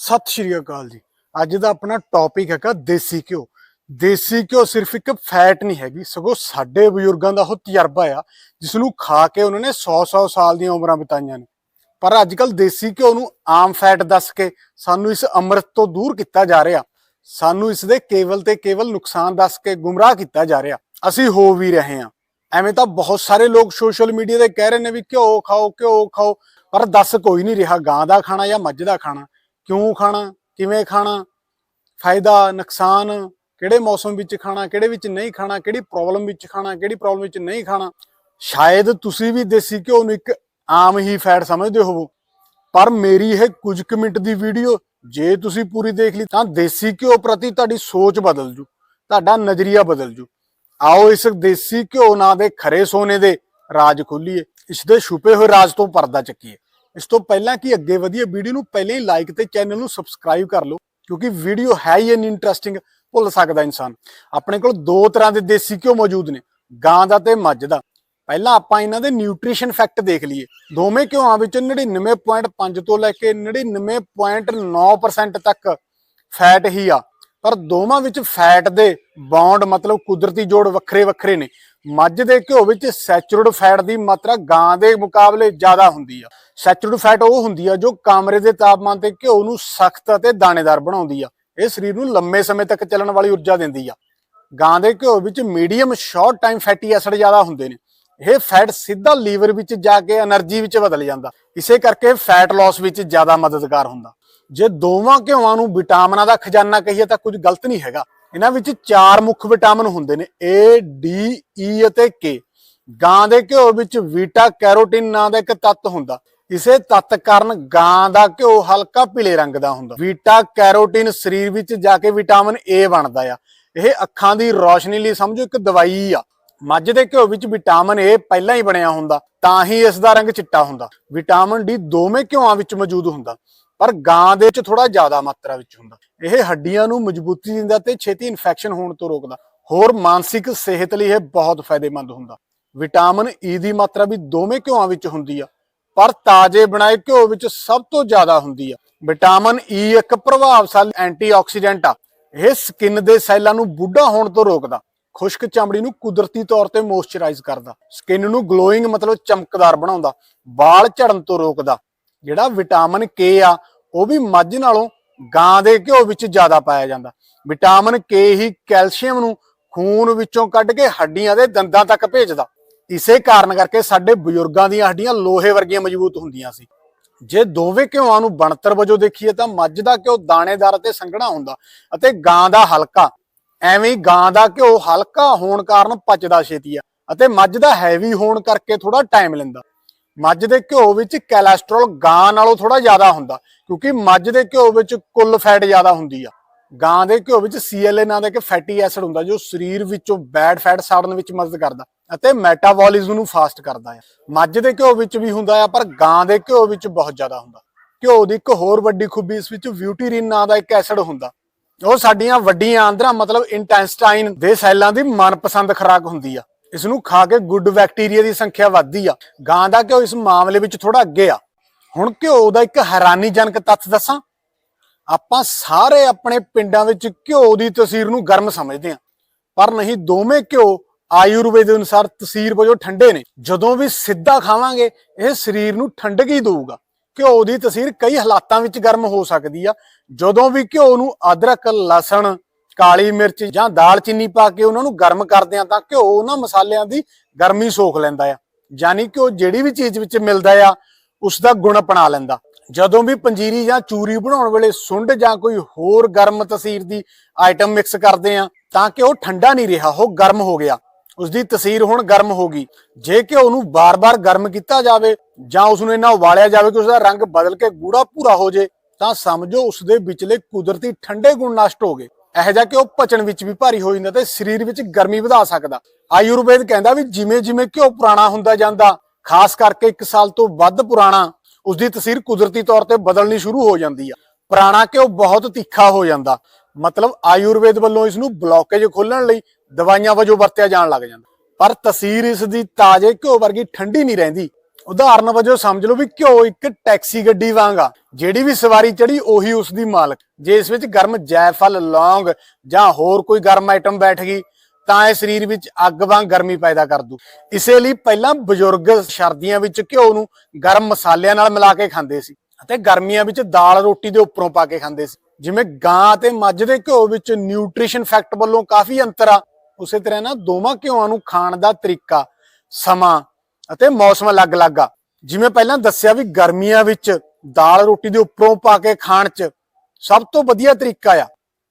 ਸਤਿ ਸ਼੍ਰੀ ਅਕਾਲ ਜੀ। ਅੱਜ ਦਾ ਆਪਣਾ ਟੌਪਿਕ ਹੈਗਾ ਦੇਸੀ ਘਿਓ। ਦੇਸੀ ਘਿਓ ਸਿਰਫ ਇੱਕ ਫੈਟ ਨਹੀਂ ਹੈਗੀ, ਸਗੋਂ ਸਾਡੇ ਬਜ਼ੁਰਗਾਂ ਦਾ ਉਹ ਤਜਰਬਾ ਆ ਜਿਸ ਨੂੰ ਖਾ ਕੇ ਉਹਨਾਂ ਨੇ 100-100 ਸਾਲ ਦੀਆਂ ਉਮਰਾਂ ਬਿਤਾਈਆਂ ਨੇ। ਪਰ ਅੱਜ ਕੱਲ ਦੇਸੀ ਘਿਓ ਨੂੰ ਆਮ ਫੈਟ ਦੱਸ ਕੇ ਸਾਨੂੰ ਇਸ ਅੰਮ੍ਰਿਤ ਤੋਂ ਦੂਰ ਕੀਤਾ ਜਾ ਰਿਹਾ। ਸਾਨੂੰ ਇਸ ਦੇ ਕੇਵਲ ਤੇ ਕੇਵਲ ਨੁਕਸਾਨ ਦੱਸ ਕੇ ਗੁੰਮਰਾਹ ਕੀਤਾ ਜਾ ਰਿਹਾ। ਅਸੀਂ ਹੋ ਵੀ ਰਹੇ ਹਾਂ। ਐਵੇਂ ਤਾਂ ਬਹੁਤ ਸਾਰੇ ਲੋਕ ਸੋਸ਼ਲ ਮੀਡੀਆ ਤੇ ਕਹਿ ਰਹੇ ਨੇ ਵੀ ਘਿਓ ਖਾਓ ਘਿਓ ਖਾਓ, ਪਰ ਦੱਸ ਕੋਈ ਨਹੀਂ ਰਿਹਾ, ਗਾਂ ਦਾ ਖਾਣਾ ਜਾਂ ਮੱਝ ਦਾ ਖਾਣਾ। ਕਿਉਂ ਖਾਣਾ, ਕਿਵੇਂ ਖਾਣਾ, ਫਾਇਦਾ, ਨੁਕਸਾਨ, ਕਿਹੜੇ ਮੌਸਮ ਵਿੱਚ ਖਾਣਾ, ਕਿਹੜੇ ਵਿੱਚ ਨਹੀਂ ਖਾਣਾ, ਕਿਹੜੀ ਪ੍ਰੋਬਲਮ ਵਿੱਚ ਖਾਣਾ, ਕਿਹੜੀ ਪ੍ਰੋਬਲਮ ਵਿੱਚ ਨਹੀਂ ਖਾਣਾ। ਸ਼ਾਇਦ ਤੁਸੀਂ ਵੀ ਦੇਸੀ ਘਿਓ ਨੂੰ ਇੱਕ ਆਮ ਹੀ ਫੈਟ ਸਮਝਦੇ ਹੋਵੋ, ਪਰ ਮੇਰੀ ਇਹ ਕੁਝ ਕੁ ਮਿੰਟ ਦੀ ਵੀਡੀਓ ਜੇ ਤੁਸੀਂ ਪੂਰੀ ਦੇਖ ਲਈ, ਤਾਂ ਦੇਸੀ ਘਿਓ ਪ੍ਰਤੀ ਤੁਹਾਡੀ ਸੋਚ ਬਦਲ ਜੂ, ਤੁਹਾਡਾ ਨਜ਼ਰੀਆ ਬਦਲ ਜੂ। ਆਓ ਇਸ ਦੇਸੀ ਘਿਓ ਨਾਂ ਦੇ ਖਰੇ ਸੋਨੇ ਦੇ ਰਾਜ ਖੋਲੀਏ, ਇਸ ਦੇ ਛੁਪੇ ਹੋਏ ਰਾਜ ਤੋਂ ਪਰਦਾ ਚੱਕੀਏ। ਇਸ ਤੋਂ ਪਹਿਲਾਂ ਕਿ ਅੱਗੇ ਵਧੀਏ ਵੀਡੀਓ ਨੂੰ ਪਹਿਲੇ ਹੀ ਲਾਈਕ ਤੇ ਚੈਨਲ ਨੂੰ ਸਬਸਕ੍ਰਾਈਬ ਕਰ ਲਓ, ਕਿਉਂਕਿ ਵੀਡੀਓ ਹੈ ਹੀ ਇਨ ਇੰਟਰਸਟਿੰਗ ਭੁੱਲ ਸਕਦਾ ਇਨਸਾਨ। ਆਪਣੇ ਕੋਲ ਦੋ ਤਰ੍ਹਾਂ ਦੇ ਦੇਸੀ ਘਿਓ ਮੌਜੂਦ ਨੇ, ਗਾਂ ਦਾ ਤੇ ਮੱਝ ਦਾ। ਪਹਿਲਾਂ ਆਪਾਂ ਇਹਨਾਂ ਦੇ ਨਿਊਟ੍ਰੀਸ਼ਨ ਫੈਕਟ ਦੇਖ ਲਈਏ। ਦੋਵੇਂ ਘਿਓਆਂ ਵਿੱਚ 99.5 ਤੋਂ ਲੈ ਕੇ 99.9% ਤੱਕ ਫੈਟ ਹੀ ਆ। ਪਰ ਦੋਵਾਂ ਵਿੱਚ ਫੈਟ ਦੇ ਬੌਂਡ ਮਤਲਬ ਕੁਦਰਤੀ ਜੋੜ ਵੱਖਰੇ ਵੱਖਰੇ ਨੇ। ਮੱਝ ਦੇ ਘਿਓ ਵਿੱਚ ਸੈਚੁਰਡ ਫੈਟ ਦੀ ਮਾਤਰਾ ਗਾਂ ਦੇ ਮੁਕਾਬਲੇ ਜ਼ਿਆਦਾ ਹੁੰਦੀ ਆ। ਸੈਚੁਰਡ ਫੈਟ ਉਹ ਹੁੰਦੀ ਆ ਜੋ ਕਾਮਰੇ ਦੇ ਤਾਪਮਾਨ ਤੇ ਘਿਓ ਨੂੰ ਸਖਤ ਅਤੇ ਦਾਣੇਦਾਰ ਬਣਾਉਂਦੀ ਆ। ਇਹ ਸਰੀਰ ਨੂੰ ਲੰਮੇ ਸਮੇਂ ਤੱਕ ਚੱਲਣ ਵਾਲੀ ਊਰਜਾ ਦਿੰਦੀ ਆ। ਗਾਂ ਦੇ ਘਿਓ ਵਿੱਚ medium short time fatty acid ਜ਼ਿਆਦਾ ਹੁੰਦੇ ਨੇ। ਇਹ ਫੈਟ ਸਿੱਧਾ ਲੀਵਰ ਵਿੱਚ ਜਾ ਕੇ એનર્ਜੀ ਵਿੱਚ ਬਦਲ ਜਾਂਦਾ। ਇਸੇ ਕਰਕੇ ਫੈਟ ਲਾਸ ਵਿੱਚ ਜ਼ਿਆਦਾ ਮਦਦਗਾਰ ਹੁੰਦਾ। ਜੇ ਦੋਵਾਂ ਘਿਓਆਂ ਨੂੰ ਵਿਟਾਮਿਨਾਂ ਦਾ ਖਜ਼ਾਨਾ ਕਹੀਏ ਤਾਂ ਕੁਝ ਗਲਤ ਨਹੀਂ ਹੈਗਾ। ਇਹਨਾਂ ਵਿੱਚ ਚਾਰ ਮੁੱਖ ਵਿਟਾਮਿਨ ਹੁੰਦੇ ਨੇ, A, D E ਅਤੇ K ਗਾਂ ਦੇ ਘਿਓ ਵਿੱਚ ਵੀਟਾ ਕੈਰੋਟਿਨ ਨਾਂ ਦਾ ਇੱਕ ਤੱਤ ਹੁੰਦਾ। ਇਸੇ ਤੱਤ ਕਾਰਨ ਗਾਂ ਦਾ ਘਿਓ ਹਲਕਾ ਪੀਲੇ ਰੰਗ ਦਾ ਹੁੰਦਾ। ਵੀਟਾ ਕੈਰੋਟਿਨ ਸਰੀਰ ਵਿੱਚ ਜਾ ਕੇ ਵਿਟਾਮਿਨ A ਬਣਦਾ ਆ। ਇਹ ਅੱਖਾਂ ਦੀ ਰੋਸ਼ਨੀ ਲਈ ਸਮਝੋ ਇੱਕ ਦਵਾਈ ਆ। ਮੱਝ ਦੇ ਘਿਓ ਵਿੱਚ ਵਿਟਾਮਿਨ ਏ ਪਹਿਲਾਂ ਹੀ ਬਣਿਆ ਹੁੰਦਾ, ਤਾਂ ਹੀ ਇਸ ਦਾ ਰੰਗ ਚਿੱਟਾ ਹੁੰਦਾ। ਵਿਟਾਮਿਨ ਡੀ ਦੋਵੇਂ ਘਿਓਆਂ ਵਿੱਚ ਮੌਜੂਦ ਹੁੰਦਾ। ਪਰ ਗਾਂ ਦੇ ਵਿੱਚ ਥੋੜਾ ਜ਼ਿਆਦਾ ਮਾਤਰਾ ਵਿੱਚ ਹੁੰਦਾ। ਇਹ ਹੱਡੀਆਂ ਨੂੰ ਮਜ਼ਬੂਤੀ ਦਿੰਦਾ ਤੇ ਛੇਤੀ ਇਨਫੈਕਸ਼ਨ ਹੋਣ ਤੋਂ ਰੋਕਦਾ। ਹੋਰ ਮਾਨਸਿਕ ਸਿਹਤ ਲਈ ਇਹ ਬਹੁਤ ਫਾਇਦੇਮੰਦ ਹੁੰਦਾ। ਵਿਟਾਮਿਨ ਈ ਦੀ ਮਾਤਰਾ ਵੀ ਦੋਵੇਂ ਘਿਓਆਂ ਵਿੱਚ ਹੁੰਦੀ ਆ, ਪਰ ਤਾਜ਼ੇ ਬਣਾਏ ਘਿਓ ਵਿੱਚ ਸਭ ਤੋਂ ਜ਼ਿਆਦਾ ਹੁੰਦੀ ਆ। ਵਿਟਾਮਿਨ ਈ ਇੱਕ ਪ੍ਰਭਾਵਸ਼ਾਲੀ ਐਂਟੀਆਕਸੀਡੈਂਟ ਆ। ਇਹ ਸਕਿਨ ਦੇ ਸੈੱਲਾਂ ਨੂੰ ਬੁੱਢਾ ਹੋਣ ਤੋਂ ਰੋਕਦਾ, ਖੁਸ਼ਕ ਚਮੜੀ ਨੂੰ ਕੁਦਰਤੀ ਤੌਰ ਤੇ ਮੋਇਸਚਰਾਈਜ਼ ਕਰਦਾ, ਸਕਿਨ ਨੂੰ ਗਲੋਇੰਗ ਮਤਲਬ ਚਮਕਦਾਰ ਬਣਾਉਂਦਾ, ਵਾਲ ਝੜਨ ਤੋਂ ਰੋਕਦਾ। ਜਿਹੜਾ ਵਿਟਾਮਿਨ ਕੇ ਆ ਉਹ ਵੀ ਮੱਝ ਨਾਲੋਂ ਗਾਂ ਦੇ ਘਿਓ ਵਿੱਚ ਜ਼ਿਆਦਾ ਪਾਇਆ ਜਾਂਦਾ। ਵਿਟਾਮਿਨ ਕੇ ਹੀ ਕੈਲਸ਼ੀਅਮ ਨੂੰ ਖੂਨ ਵਿੱਚੋਂ ਕੱਢ ਕੇ ਹੱਡੀਆਂ ਦੇ ਦੰਦਾਂ ਤੱਕ ਭੇਜਦਾ। ਇਸੇ ਕਾਰਨ ਕਰਕੇ ਸਾਡੇ ਬਜ਼ੁਰਗਾਂ ਦੀਆਂ ਹੱਡੀਆਂ ਲੋਹੇ ਵਰਗੀਆਂ ਮਜ਼ਬੂਤ ਹੁੰਦੀਆਂ ਸੀ। ਜੇ ਦੋਵੇਂ ਘਿਓਆਂ ਨੂੰ ਬਣਤਰ ਵਜੋਂ ਦੇਖੀਏ ਤਾਂ ਮੱਝ ਦਾ ਘਿਓ ਦਾਣੇਦਾਰ ਅਤੇ ਸੰਘਣਾ ਹੁੰਦਾ ਅਤੇ ਗਾਂ ਦਾ ਹਲਕਾ। ਐਵੇਂ ਹੀ ਗਾਂ ਦਾ ਘਿਓ ਹਲਕਾ ਹੋਣ ਕਾਰਨ ਪਚਦਾ ਛੇਤੀ ਆ ਅਤੇ ਮੱਝ ਦਾ ਹੈਵੀ ਹੋਣ ਕਰਕੇ ਥੋੜਾ ਟਾਈਮ ਲੈਂਦਾ। ਮੱਝ ਦੇ ਘਿਓ ਵਿੱਚ ਕੋਲੇਸਟ੍ਰੋਲ ਗਾਂ ਨਾਲੋਂ ਥੋੜਾ ਜ਼ਿਆਦਾ ਹੁੰਦਾ, ਕਿਉਂਕਿ ਮੱਝ ਦੇ ਘਿਓ ਵਿੱਚ ਕੁੱਲ ਫੈਟ ਜ਼ਿਆਦਾ ਹੁੰਦੀ ਆ। ਗਾਂ ਦੇ ਘਿਓ ਵਿੱਚ CLA ਨਾਂ ਦਾ ਇੱਕ ਫੈਟੀ ਐਸਿਡ ਹੁੰਦਾ, ਜੋ ਸਰੀਰ ਵਿੱਚੋਂ ਬੈਡ ਫੈਟ ਸਾੜਨ ਵਿੱਚ ਮਦਦ ਕਰਦਾ ਅਤੇ ਮੈਟਾਬੋਲਿਜ਼ਮ ਨੂੰ ਫਾਸਟ ਕਰਦਾ ਹੈ ਮੱਝ ਦੇ ਘਿਓ ਵਿੱਚ ਵੀ ਹੁੰਦਾ ਆ, ਪਰ ਗਾਂ ਦੇ ਘਿਓ ਵਿੱਚ ਬਹੁਤ ਜ਼ਿਆਦਾ ਹੁੰਦਾ। ਘਿਓ ਦੀ ਇੱਕ ਹੋਰ ਵੱਡੀ ਖੂਬੀ ਇਸ ਵਿੱਚ ਬਿਊਟੀਰਿਨ ਨਾਂ ਦਾ ਇੱਕ ਐਸਿਡ ਹੁੰਦਾ। ਉਹ ਸਾਡੀਆਂ ਵੱਡੀਆਂ ਆਂਦਰਾਂ, ਮਤਲਬ ਇੰਟੈਸਟਾਈਨ ਦੇ ਸੈੱਲਾਂ ਦੀ ਮਨਪਸੰਦ ਖੁਰਾਕ ਹੁੰਦੀ ਆ। ਇਸ ਨੂੰ ਖਾ ਕੇ ਗੁੱਡ ਬੈਕਟੀਰੀਆ ਦੀ ਸੰਖਿਆ ਵੱਧਦੀ ਆ। ਗਾਂ ਦਾ ਘਿਓ ਇਸ ਮਾਮਲੇ ਵਿੱਚ ਥੋੜਾ ਅੱਗੇ ਆ। ਹੁਣ ਘਿਓ ਦਾ ਇੱਕ ਹੈਰਾਨੀਜਨਕ ਤੱਥ ਦੱਸਾਂ। ਆਪਾਂ ਸਾਰੇ ਆਪਣੇ ਪਿੰਡਾਂ ਵਿੱਚ ਘਿਓ ਦੀ ਤਸਵੀਰ ਨੂੰ ਗਰਮ ਸਮਝਦੇ ਹਾਂ ਪਰ ਨਹੀਂ, ਦੋਵੇਂ ਘਿਓ ਆਯੁਰਵੇਦ ਦੇ ਅਨੁਸਾਰ ਤਸੀਰ ਵਜੋਂ ਠੰਡੇ ਨੇ। ਜਦੋਂ ਵੀ ਸਿੱਧਾ ਖਾਵਾਂਗੇ, ਇਹ ਸਰੀਰ ਨੂੰ ਠੰਡਕ ਹੀ ਦੇਊਗਾ। ਘਿਓ ਦੀ ਤਸੀਰ ਕਈ ਹਾਲਾਤਾਂ ਵਿੱਚ ਗਰਮ ਹੋ ਸਕਦੀ ਆ। ਜਦੋਂ ਵੀ ਘਿਓ ਨੂੰ ਅਦਰਕ, ਲਸਣ ਕਾਲੀ ਮਿਰਚ ਜਾਂ ਦਾਲਚੀਨੀ ਪਾ ਕੇ ਉਹਨਾਂ ਨੂੰ ਗਰਮ ਕਰਦੇ ਆ ਤਾਂ ਘਿਓ ਉਹਨਾਂ ਮਸਾਲਿਆਂ ਦੀ ਗਰਮੀ ਸੋਖ ਲੈਂਦਾ ਆ। ਯਾਨੀ ਕਿ ਉਹ ਜਿਹੜੀ ਵੀ ਚੀਜ਼ ਵਿੱਚ ਮਿਲਦਾ ਆ ਉਸ ਦਾ ਗੁਣ ਅਪਣਾ ਲੈਂਦਾ। ਜਦੋਂ ਵੀ ਪੰਜੀਰੀ ਜਾਂ ਚੂਰੀ ਬਣਾਉਣ ਵੇਲੇ ਸੁੰਡ ਜਾਂ ਕੋਈ ਹੋਰ ਗਰਮ ਤਸੀਰ ਦੀ ਆਈਟਮ ਮਿਕਸ ਕਰਦੇ ਆ ਤਾਂ ਕਿ ਉਹ ਠੰਡਾ ਨਹੀਂ ਰਿਹਾ, ਉਹ ਗਰਮ ਹੋ ਗਿਆ। ਉਸ ਦੀ ਤਸੀਰ ਹੁਣ ਗਰਮ ਹੋ ਗਈ। ਜੇ ਕਿ ਉਹਨੂੰ ਬਾਰ-ਬਾਰ ਗਰਮ ਕੀਤਾ ਜਾਵੇ ਜਾਂ ਉਸ ਨੂੰ ਇੰਨਾ ਉਬਾਲਿਆ ਜਾਵੇ ਕਿ ਉਸ ਦਾ ਰੰਗ ਬਦਲ ਕੇ ਗੂੜਾ ਭੂਰਾ ਹੋ ਜੇ, ਤਾਂ ਸਮਝੋ ਉਸ ਦੇ ਵਿਚਲੇ ਕੁਦਰਤੀ ਠੰਡੇ ਗੁਣ ਨਸ਼ਟ ਹੋ ਗਏ। ਇਹੋ ਜਿਹਾ ਕਿ ਉਹ ਪਚਣ ਵਿੱਚ ਵੀ ਭਾਰੀ ਹੋ ਜਾਂਦਾ ਤੇ ਸਰੀਰ ਵਿੱਚ ਗਰਮੀ ਵਧਾ ਸਕਦਾ। ਆਯੁਰਵੇਦ ਕਹਿੰਦਾ ਵੀ ਜਿਵੇਂ ਜਿਵੇਂ ਘਿਓ ਪੁਰਾਣਾ ਹੁੰਦਾ ਜਾਂਦਾ, ਖਾਸ ਕਰਕੇ 1 ਸਾਲ ਤੋਂ ਵੱਧ ਪੁਰਾਣਾ ਉਸ ਦੀ ਤਸਵੀਰ ਕੁਦਰਤੀ ਤੌਰ ਤੇ ਬਦਲਣੀ ਸ਼ੁਰੂ ਹੋ ਜਾਂਦੀ ਆ। ਪੁਰਾਣਾ ਘਿਓ ਬਹੁਤ ਤਿੱਖਾ ਹੋ ਜਾਂਦਾ। ਮਤਲਬ ਆਯੁਰਵੇਦ ਵੱਲੋਂ ਇਸ ਨੂੰ ਬਲੌਕੇਜ ਖੋਲਣ ਲਈ ਦਵਾਈਆਂ ਵਜੋਂ ਵਰਤਿਆ ਜਾਣ ਲੱਗ ਜਾਂਦਾ। ਪਰ ਤਸਵੀਰ ਇਸ ਦੀ ਤਾਜ਼ੇ ਘਿਓ ਵਰਗੀ ਠੰਡੀ ਨਹੀਂ ਰਹਿੰਦੀ। ਉਦਾਹਰਨ ਵਜੋਂ ਸਮਝ ਲਓ ਵੀ ਘਿਓ ਇੱਕ ਟੈਕਸੀ ਗੱਡੀ ਵਾਂਗ ਆ। ਜਿਹੜੀ ਵੀ ਸਵਾਰੀ ਚੜੀ ਉਹੀ ਉਸ ਦੀ ਮਾਲਕ। ਜੇ ਇਸ ਵਿੱਚ ਗਰਮ ਜੈਫਲ, ਲੌਂਗ ਜਾਂ ਹੋਰ ਕੋਈ ਗਰਮ ਆਈਟਮ ਬੈਠ ਗਈ, ਤਾਂ ਇਹ ਸਰੀਰ ਵਿੱਚ ਅੱਗ ਵਾਂਗ ਗਰਮੀ ਪੈਦਾ ਕਰ ਦੂ। ਇਸੇ ਲਈ ਪਹਿਲਾਂ ਬਜ਼ੁਰਗ ਸਰਦੀਆਂ ਵਿੱਚ ਘਿਓ ਨੂੰ ਗਰਮ ਮਸਾਲਿਆਂ ਨਾਲ ਮਿਲਾ ਕੇ ਖਾਂਦੇ ਸੀ ਅਤੇ ਗਰਮੀਆਂ ਵਿੱਚ ਦਾਲ ਰੋਟੀ ਦੇ ਉੱਪਰੋਂ ਪਾ ਕੇ ਖਾਂਦੇ ਸੀ। ਜਿਵੇਂ ਗਾਂ ਅਤੇ ਮੱਝ ਦੇ ਘਿਓ ਵਿੱਚ ਨਿਊਟ੍ਰੀਸ਼ਨ ਫੈਕਟ ਵੱਲੋਂ ਕਾਫੀ ਅੰਤਰ ਆ। ਉਸੇ ਤਰ੍ਹਾਂ ਨਾ ਦੋਵਾਂ ਘਿਓਆਂ ਨੂੰ ਖਾਣ ਦਾ ਤਰੀਕਾ, ਸਮਾਂ ਅਤੇ ਮੌਸਮ ਅਲੱਗ-ਅਲੱਗ ਆ। ਜਿਵੇਂ ਪਹਿਲਾਂ ਦੱਸਿਆ ਵੀ ਗਰਮੀਆਂ ਵਿੱਚ ਦਾਲ ਰੋਟੀ ਦੇ ਉੱਪਰੋਂ ਪਾ ਕੇ ਖਾਣ 'ਚ ਸਭ ਤੋਂ ਵਧੀਆ ਤਰੀਕਾ ਆ।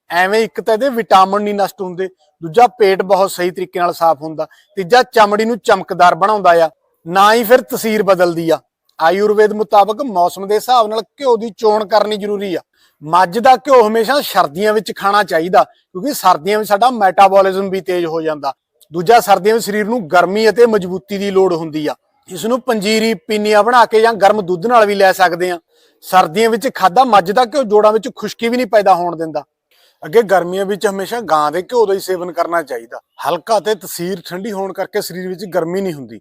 ਐਵੇਂ ਇੱਕ ਤਾਂ ਇਹਦੇ ਵਿਟਾਮਿਨ ਨਹੀਂ ਨਸ਼ਟ ਹੁੰਦੇ, ਦੂਜਾ ਪੇਟ ਬਹੁਤ ਸਹੀ ਤਰੀਕੇ ਨਾਲ ਸਾਫ਼ ਹੁੰਦਾ, ਤੀਜਾ ਚਮੜੀ ਨੂੰ ਚਮਕਦਾਰ ਬਣਾਉਂਦਾ ਆ, ਨਾ ਹੀ ਫਿਰ ਤਸੀਰ ਬਦਲਦੀ ਆ। ਆਯੁਰਵੇਦ ਮੁਤਾਬਕ ਮੌਸਮ ਦੇ ਹਿਸਾਬ ਨਾਲ ਘਿਓ ਦੀ ਚੋਣ ਕਰਨੀ ਜ਼ਰੂਰੀ ਆ। ਮੱਝ ਦਾ ਘਿਓ ਹਮੇਸ਼ਾ ਸਰਦੀਆਂ ਵਿੱਚ ਖਾਣਾ ਚਾਹੀਦਾ, ਕਿਉਂਕਿ ਸਰਦੀਆਂ ਵਿੱਚ ਸਾਡਾ ਮੈਟਾਬੋਲਿਜ਼ਮ ਵੀ ਤੇਜ਼ ਹੋ ਜਾਂਦਾ। ਦੂਜਾ ਸਰਦੀਆਂ ਵਿੱਚ ਸਰੀਰ ਨੂੰ ਗਰਮੀ ਅਤੇ ਮਜ਼ਬੂਤੀ ਦੀ ਲੋੜ ਹੁੰਦੀ ਆ। ਇਸ ਨੂੰ ਪੰਜੀਰੀ, ਪੀਨੀਆਂ ਬਣਾ ਕੇ ਜਾਂ ਗਰਮ ਦੁੱਧ ਨਾਲ ਵੀ ਲੈ ਸਕਦੇ ਆ। ਸਰਦੀਆਂ ਵਿੱਚ ਖਾਦਾ ਮੱਝ ਦਾ ਘਿਓ ਜੋੜਾਂ ਵਿੱਚ ਖੁਸ਼ਕੀ ਵੀ ਨਹੀਂ ਪੈਦਾ ਹੋਣ ਦਿੰਦਾ। ਅੱਗੇ ਗਰਮੀਆਂ ਵਿੱਚ ਹਮੇਸ਼ਾ ਗਾਂ ਦੇ ਘਿਓ ਦਾ ਹੀ ਸੇਵਨ ਕਰਨਾ ਚਾਹੀਦਾ। ਹਲਕਾ ਤੇ ਤਸੀਰ ਠੰਡੀ ਹੋਣ ਕਰਕੇ ਸਰੀਰ ਵਿੱਚ ਗਰਮੀ ਨਹੀਂ ਹੁੰਦੀ।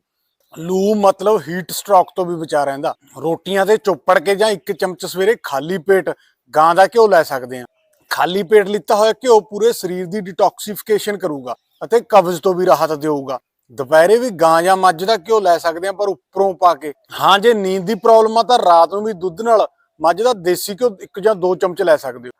ਲੂ ਮਤਲਬ ਹੀਟ ਸਟ੍ਰੋਕ ਤੋਂ ਵੀ ਬਚਾ ਰਹਿੰਦਾ। ਰੋਟੀਆਂ ਤੇ ਚੋਪੜ ਕੇ ਜਾਂ ਇੱਕ ਚਮਚ ਸਵੇਰੇ ਖਾਲੀ ਪੇਟ ਗਾਂ ਦਾ ਘਿਓ ਲੈ ਸਕਦੇ ਆ। ਖਾਲੀ ਪੇਟ ਲਿੱਤਾ ਹੋਇਆ ਘਿਓ ਪੂਰੇ ਸਰੀਰ ਦੀ ਡਿਟੌਕਸੀਫਿਕੇਸ਼ਨ ਕਰੂਗਾ। ਅਤੇ ਕਬਜ਼ ਤੋਂ ਵੀ ਰਾਹਤ ਦੇਊਗਾ। ਦੁਪਹਿਰੇ ਵੀ ਗਾਂ ਜਾਂ ਮੱਝ ਦਾ ਘਿਓ ਲੈ ਸਕਦੇ ਆ ਪਰ ਉੱਪਰੋਂ ਪਾ ਕੇ। ਹਾਂ, ਜੇ ਨੀਂਦ ਦੀ ਪ੍ਰੋਬਲਮ ਆ, ਤਾਂ ਰਾਤ ਨੂੰ ਵੀ ਦੁੱਧ ਨਾਲ ਮੱਝ ਦਾ ਦੇਸੀ ਘਿਓ ਇੱਕ ਜਾਂ ਦੋ ਚਮਚ ਲੈ ਸਕਦੇ ਹੋ।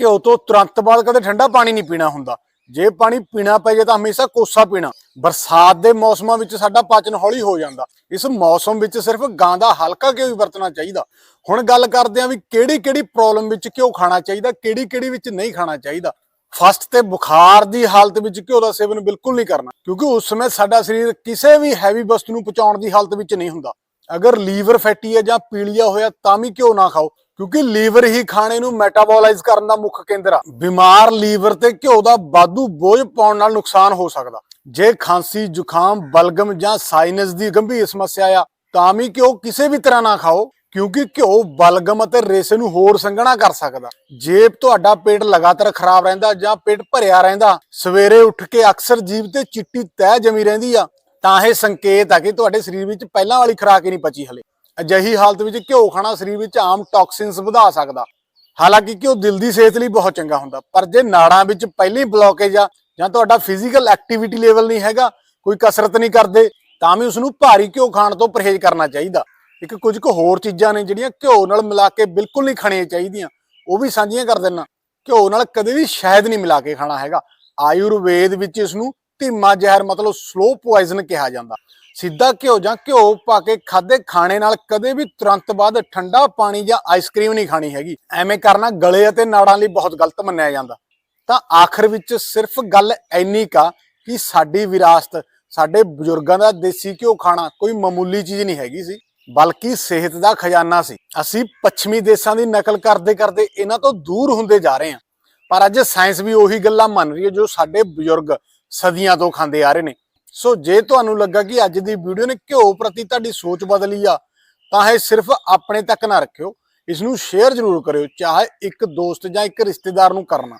ਘਿਓ ਤੋਂ ਤੁਰੰਤ ਬਾਅਦ ਕਦੇ ਠੰਡਾ ਪਾਣੀ ਨਹੀਂ ਪੀਣਾ ਹੁੰਦਾ। ਜੇ ਪਾਣੀ ਪੀਣਾ ਪੈ ਜੇ ਤਾਂ ਹਮੇਸ਼ਾ ਕੋਸਾ ਪੀਣਾ। ਬਰਸਾਤ ਦੇ ਮੌਸਮਾਂ ਵਿੱਚ ਸਾਡਾ ਪਾਚਨ ਹੌਲੀ ਹੋ ਜਾਂਦਾ। ਇਸ ਮੌਸਮ ਵਿੱਚ ਸਿਰਫ ਗਾਂ ਦਾ ਹਲਕਾ ਘਿਓ ਹੀ ਵਰਤਣਾ ਚਾਹੀਦਾ। ਹੁਣ ਗੱਲ ਕਰਦੇ ਆਂ ਵੀ ਕਿਹੜੀ ਕਿਹੜੀ ਪ੍ਰੋਬਲਮ ਵਿੱਚ ਘਿਓ ਖਾਣਾ ਚਾਹੀਦਾ ਕਿਹੜੀ ਕਿਹੜੀ ਵਿੱਚ ਨਹੀਂ ਖਾਣਾ ਚਾਹੀਦਾ। ਫਸਟ ਤੇ ਬੁਖਾਰ ਦੀ ਹਾਲਤ ਵਿੱਚ ਘਿਓ ਦਾ ਸੇਵਨ ਬਿਲਕੁਲ ਨਹੀਂ ਕਰਨਾ, ਕਿਉਂਕਿ ਉਸ ਸਮੇਂ ਸਾਡਾ ਸਰੀਰ ਕਿਸੇ ਵੀ ਹੈਵੀ ਵਸਤੂ ਨੂੰ ਪਚਾਉਣ ਦੀ ਹਾਲਤ ਵਿੱਚ ਨਹੀਂ ਹੁੰਦਾ। ਅਗਰ ਲੀਵਰ ਫੈਟੀ ਹੈ ਜਾਂ ਪੀਲੀਆ ਹੋਇਆ ਤਾਂ ਵੀ ਘਿਓ ਨਾ ਖਾਓ, ਕਿਉਂਕਿ ਲੀਵਰ ਹੀ ਖਾਣੇ ਨੂੰ ਮੈਟਾਬੋਲਾਈਜ਼ ਕਰਨ ਦਾ ਮੁੱਖ ਕੇਂਦਰ ਆ। ਬਿਮਾਰ ਲੀਵਰ ਤੇ ਘਿਓ ਦਾ ਵਾਧੂ ਬੋਝ ਪਾਉਣ ਨਾਲ ਨੁਕਸਾਨ ਹੋ ਸਕਦਾ। ਜੇ ਖਾਂਸੀ, ਜ਼ੁਕਾਮ, ਬਲਗਮ ਜਾਂ ਸਾਈਨਸ ਦੀ ਗੰਭੀਰ ਸਮੱਸਿਆ ਆ, ਤਾਂ ਵੀ ਘਿਓ ਕਿਸੇ ਵੀ ਤਰ੍ਹਾਂ ਨਾ ਖਾਓ। ਕਿਉਂਕਿ ਘਿਓ, ਬਲਗਮ ਅਤੇ ਰੇਸੇ ਨੂੰ ਹੋਰ ਸੰਘਣਾ ਕਰ ਸਕਦਾ। ਜੇ ਤੁਹਾਡਾ ਪੇਟ ਲਗਾਤਾਰ ਖਰਾਬ ਰਹਿੰਦਾ ਜਾਂ ਪੇਟ ਭਰਿਆ ਰਹਿੰਦਾ, ਸਵੇਰੇ ਉੱਠ ਕੇ ਅਕਸਰ ਜੀਭ ਤੇ ਚਿੱਟੀ ਤਹਿ ਜਮੀ ਰਹਿੰਦੀ ਆ, ਤਾਂ ਇਹ ਸੰਕੇਤ ਆ ਕਿ ਤੁਹਾਡੇ ਸਰੀਰ ਵਿੱਚ ਪਹਿਲਾਂ ਵਾਲੀ ਖੁਰਾਕ ਹੀ ਨਹੀਂ ਪਚੀ ਹਲੇ। ਅਜਿਹੀ ਹਾਲਤ ਵਿੱਚ ਘਿਓ ਖਾਣਾ ਸਰੀਰ ਵਿੱਚ ਆਮ ਟੌਕਸਿਨਸ ਵਧਾ ਸਕਦਾ। ਹਾਲਾਂਕਿ ਘਿਓ ਦਿਲ ਦੀ ਸਿਹਤ ਲਈ ਬਹੁਤ ਚੰਗਾ ਹੁੰਦਾ, ਪਰ ਜੇ ਨਾੜਾਂ ਵਿੱਚ ਪਹਿਲੀ ਬਲੌਕੇਜ ਆ ਜਾਂ ਤੁਹਾਡਾ ਫਿਜ਼ੀਕਲ ਐਕਟੀਵਿਟੀ ਲੈਵਲ ਨਹੀਂ ਹੈਗਾ, ਕੋਈ ਕਸਰਤ ਨਹੀਂ ਕਰਦੇ, ਤਾਂ ਵੀ ਉਸ ਨੂੰ ਭਾਰੀ ਘਿਓ ਖਾਣ ਤੋਂ ਪਰਹੇਜ਼ ਕਰਨਾ ਚਾਹੀਦਾ। ਇੱਕ ਕੁਝ ਕੁ ਹੋਰ ਚੀਜ਼ਾਂ ਨੇ ਜਿਹੜੀਆਂ ਘਿਓ ਨਾਲ ਮਿਲਾ ਕੇ ਬਿਲਕੁਲ ਨਹੀਂ ਖਾਣੀਆਂ ਚਾਹੀਦੀਆਂ। ਉਹ ਵੀ ਸਾਂਝੀਆਂ ਕਰ ਦੇਣਾ ਘਿਓ ਨਾਲ ਕਦੇ ਵੀ ਸ਼ਹਿਦ ਨਹੀਂ ਮਿਲਾ ਕੇ ਖਾਣਾ ਹੈਗਾ। ਆਯੁਰਵੇਦ ਵਿੱਚ ਇਸ ਨੂੰ ਧੀਮਾ ਜ਼ਹਿਰ ਮਤਲਬ ਸਲੋ ਪੋਇਜ਼ਨ ਕਿਹਾ ਜਾਂਦਾ। ਸਿੱਧਾ ਘਿਓ ਜਾਂ ਘਿਓ ਪਾ ਕੇ ਖਾਦੇ ਖਾਣੇ ਨਾਲ ਕਦੇ ਵੀ ਤੁਰੰਤ ਬਾਅਦ ਠੰਡਾ ਪਾਣੀ ਜਾਂ ਆਈਸਕ੍ਰੀਮ ਨਹੀਂ ਖਾਣੀ ਹੈਗੀ। ਐਵੇਂ ਕਰਨਾ ਗਲੇ ਅਤੇ ਨਾੜਾਂ ਲਈ ਬਹੁਤ ਗਲਤ ਮੰਨਿਆ ਜਾਂਦਾ। ਤਾਂ ਆਖਰ ਵਿੱਚ ਸਿਰਫ ਗੱਲ ਇੰਨੀ ਕਾ ਕਿ ਸਾਡੀ ਵਿਰਾਸਤ, ਸਾਡੇ ਬਜ਼ੁਰਗਾਂ ਦਾ ਦੇਸੀ ਘਿਓ ਖਾਣਾ ਕੋਈ ਮਾਮੂਲੀ ਚੀਜ਼ ਨਹੀਂ ਹੈਗੀ ਸੀ। ਬਲਕਿ ਸਿਹਤ ਦਾ ਖਜ਼ਾਨਾ ਸੀ। ਅਸੀਂ ਪੱਛਮੀ ਦੇਸ਼ਾਂ ਦੀ ਨਕਲ ਕਰਦੇ ਕਰਦੇ ਇਹਨਾਂ ਤੋਂ ਦੂਰ ਹੁੰਦੇ ਜਾ ਰਹੇ ਹਾਂ। ਪਰ ਅੱਜ ਸਾਇੰਸ ਵੀ ਉਹੀ ਗੱਲਾਂ ਮੰਨ ਰਹੀ ਹੈ ਜੋ ਸਾਡੇ ਬਜ਼ੁਰਗ ਸਦੀਆਂ ਤੋਂ ਖਾਂਦੇ ਆ ਰਹੇ ਨੇ। ਸੋ ਜੇ ਤੁਹਾਨੂੰ ਲੱਗਾ ਕਿ ਅੱਜ ਦੀ ਵੀਡੀਓ ਨੇ ਘਿਓ ਪ੍ਰਤੀ ਤੁਹਾਡੀ ਸੋਚ ਬਦਲੀ ਆ, ਤਾਂ ਇਹ ਸਿਰਫ ਆਪਣੇ ਤੱਕ ਨਾ ਰੱਖਿਓ। ਇਸ ਨੂੰ ਸ਼ੇਅਰ ਜ਼ਰੂਰ ਕਰਿਓ, ਚਾਹੇ ਇੱਕ ਦੋਸਤ ਜਾਂ ਇੱਕ ਰਿਸ਼ਤੇਦਾਰ ਨੂੰ ਕਰਨਾ।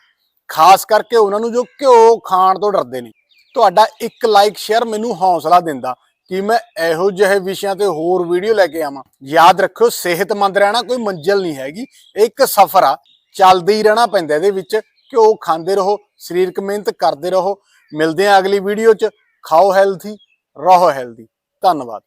ਖਾਸ ਕਰਕੇ ਉਹਨਾਂ ਨੂੰ ਜੋ ਘਿਓ ਖਾਣ ਤੋਂ ਡਰਦੇ ਨੇ। ਤੁਹਾਡਾ ਇੱਕ ਲਾਈਕ ਸ਼ੇਅਰ ਮੈਨੂੰ ਹੌਸਲਾ ਦਿੰਦਾ ਕਿ ਮੈਂ ਇਹੋ ਜਿਹੇ ਵਿਸ਼ਿਆਂ ਤੇ ਹੋਰ ਵੀਡੀਓ ਲੈ ਕੇ ਆਵਾਂ। ਯਾਦ ਰੱਖਿਓ, ਸਿਹਤਮੰਦ ਰਹਿਣਾ ਕੋਈ ਮੰਜ਼ਿਲ ਨਹੀਂ ਹੈਗੀ। ਇੱਕ ਸਫ਼ਰ ਆ। ਚੱਲਦੇ ਹੀ ਰਹਿਣਾ ਪੈਂਦਾ ਇਹਦੇ ਵਿੱਚ। ਘਿਓ ਖਾਂਦੇ ਰਹੋ, ਸਰੀਰਕ ਮਿਹਨਤ ਕਰਦੇ ਰਹੋ। ਮਿਲਦੇ ਆ ਅਗਲੀ ਵੀਡੀਓ 'ਚ। ਖਾਓ ਹੈਲਥੀ ਰਹੋ ਹੈਲਥੀ ਧੰਨਵਾਦ।